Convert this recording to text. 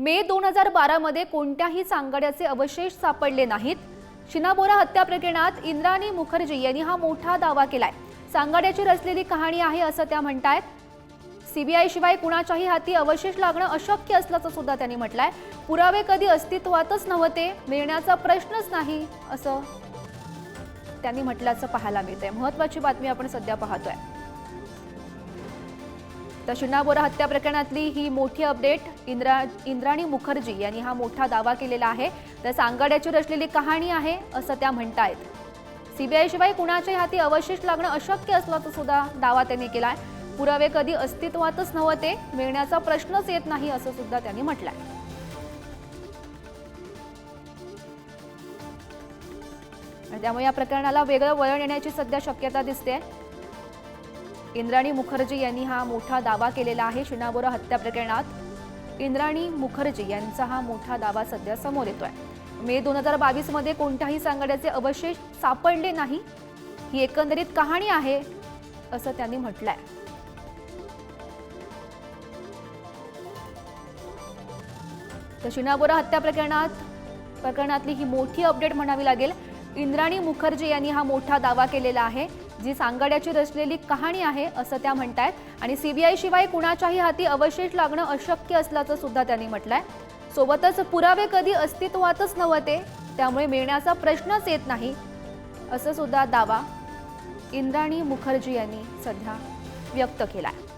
मे दोन हजार बारामध्ये कोणत्याही सांगाड्याचे अवशेष सापडले नाहीत. शिनाबोरा हत्या प्रकरणात इंद्राणी मुखर्जी यांनी हा मोठा दावा केलाय. सांगाड्याची रचलेली कहाणी आहे असं त्या म्हणतायत. सीबीआय शिवाय कुणाच्याही हाती अवशेष लागणं अशक्य असल्याचं सुद्धा त्यांनी म्हटलंय. पुरावे कधी अस्तित्वातच नव्हते मिळण्याचा प्रश्नच नाही असं त्यांनी म्हटल्याचं पाहायला मिळतंय. महत्वाची बातमी आपण सध्या पाहतोय. तर शिन्नाबोरा हत्या प्रकरणातली ही मोठी अपडेट इंद्रा इंद्राणी मुखर्जी यांनी हा मोठा दावा केलेला आहे. तर सांगाड्याची रचलेली कहाणी आहे असं त्या म्हणतायत. सीबीआय शिवाय कुणाच्याही हाती अवशेष लागणं अशक्य असल्याचा सुद्धा दावा त्यांनी केलाय. पुरावे कधी अस्तित्वातच नव्हते मिळण्याचा प्रश्नच येत नाही असं सुद्धा त्यांनी म्हटलंय. त्यामुळे या प्रकरणाला वेगळं वळण येण्याची सध्या शक्यता दिसते इंद्राणी मुखर्जी यांनी हा मोठा दावा केलेला आहे शिनाबोरा हत्या प्रकरणात. इंद्राणी मुखर्जी यांचा हा मोठा दावा सध्या समोर येतोय. मे दोन हजार बावीसमध्ये कोणत्याही सांगाड्याचे अवशेष सापडले नाही. ही एकंदरीत कहाणी आहे असं त्यांनी म्हटलंय. तर शिनाबोरा हत्या प्रकरणात प्रकरणातली ही मोठी अपडेट म्हणावी लागेल. इंद्राणी मुखर्जी यांनी हा मोठा दावा केलेला आहे. जी सांगाड्याची रचलेली कहाणी आहे असं त्या म्हणतायत. आणि सीबीआय शिवाय कुणाच्याही हाती अवशेष लागणं अशक्य असल्याचं सुद्धा त्यांनी म्हटलंय. सोबतच पुरावे कधी अस्तित्वातच नव्हते त्यामुळे मिळण्याचा प्रश्नच येत नाही असं सुद्धा दावा इंद्राणी मुखर्जी यांनी सध्या व्यक्त केलाय.